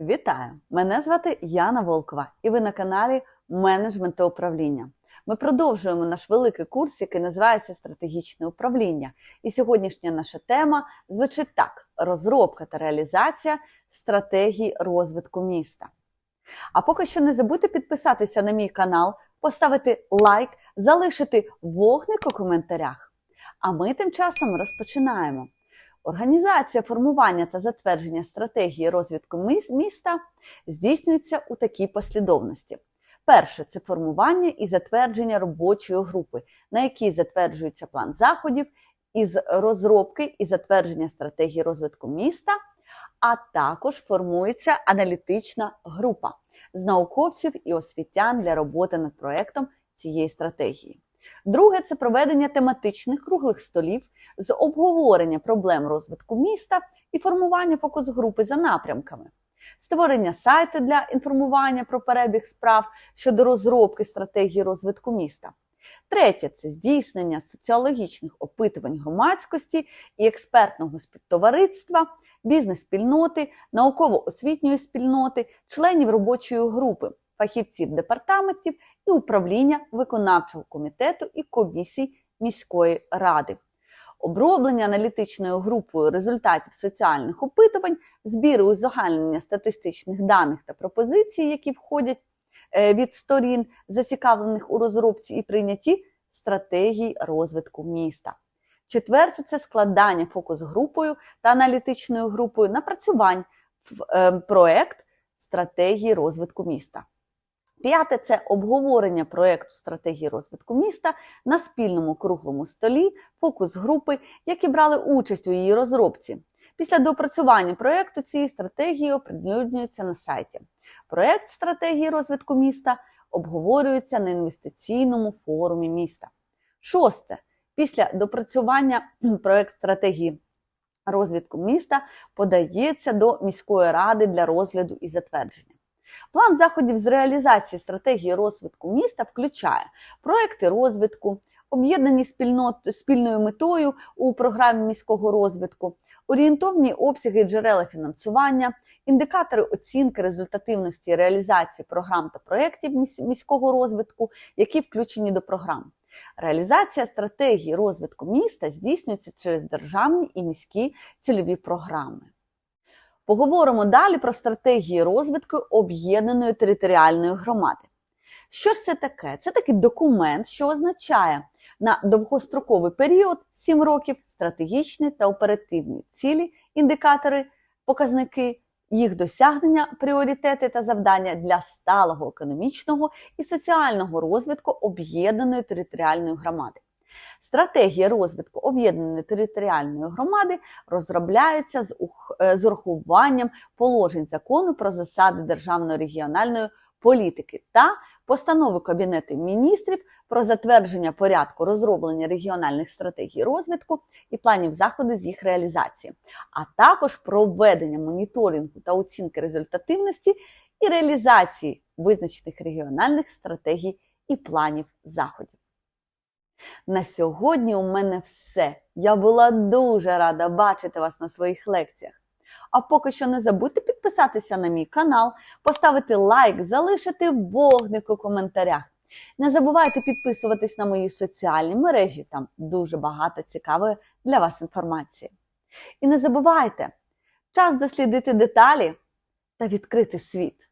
Вітаю! Мене звати Яна Волкова, і ви на каналі Менеджмент та управління. Ми продовжуємо наш великий курс, який називається Стратегічне управління. І сьогоднішня наша тема звучить так: розробка та реалізація стратегії розвитку міста. А поки що не забудьте підписатися на мій канал, поставити лайк, залишити вогник у коментарях. А ми тим часом розпочинаємо. Організація формування та затвердження стратегії розвитку міста здійснюється у такій послідовності. Перше це формування і затвердження робочої групи, на якій затверджується план заходів із розробки і затвердження стратегії розвитку міста, а також формується аналітична група з науковців і освітян для роботи над проектом цієї стратегії. Друге це проведення тематичних круглих столів з обговорення проблем розвитку міста і формування фокус-групи за напрямками, створення сайту для інформування про перебіг справ щодо розробки стратегії розвитку міста. Третє це здійснення соціологічних опитувань громадськості і експертного співтовариства, бізнес-спільноти, науково-освітньої спільноти, членів робочої групи, фахівців департаментів і управління виконавчого комітету і комісій міської ради. Оброблення аналітичною групою результатів соціальних опитувань, збір узагальнення статистичних даних та пропозицій, які входять е, від сторін, зацікавлених у розробці і прийнятті стратегій розвитку міста. Четверте це складання фокус-групою та аналітичною групою напрацювань в е, проект стратегії розвитку міста. П'яте це обговорення проєкту стратегії розвитку міста на спільному круглому столі, фокус групи, які брали участь у її розробці. Після допрацювання проєкту цієї стратегії оприлюднюється на сайті. Проєкт стратегії розвитку міста обговорюється на інвестиційному форумі міста. Шосте. Після допрацювання проєкт стратегії розвитку міста подається до міської ради для розгляду і затвердження. План заходів з реалізації стратегії розвитку міста включає проекти розвитку, об'єднані спільною метою у програмі міського розвитку, орієнтовні обсяги джерела фінансування, індикатори оцінки результативності реалізації програм та проєктів міського розвитку, які включені до програм. Реалізація стратегії розвитку міста здійснюється через державні і міські цільові програми. Поговоримо далі про стратегії розвитку об'єднаної територіальної громади. Що ж це таке? Це такий документ, що означає на довгостроковий період 7 років стратегічні та оперативні цілі, індикатори, показники, їх досягнення, пріоритети та завдання для сталого економічного і соціального розвитку об'єднаної територіальної громади. Стратегія розвитку об'єднаної територіальної громади розробляється з, ух- е, з урахуванням положень закону про засади державної регіональної політики та постанови Кабінету міністрів про затвердження порядку розроблення регіональних стратегій розвитку і планів заходу з їх реалізації, а також проведення моніторингу та оцінки результативності і реалізації визначених регіональних стратегій і планів заходів. На сьогодні у мене все. Я була дуже рада бачити вас на своїх лекціях. А поки що не забудьте підписатися на мій канал, поставити лайк, залишити вогник у коментарях. Не забувайте підписуватись на мої соціальні мережі, там дуже багато цікавої для вас інформації. І не забувайте, час дослідити деталі та відкрити світ.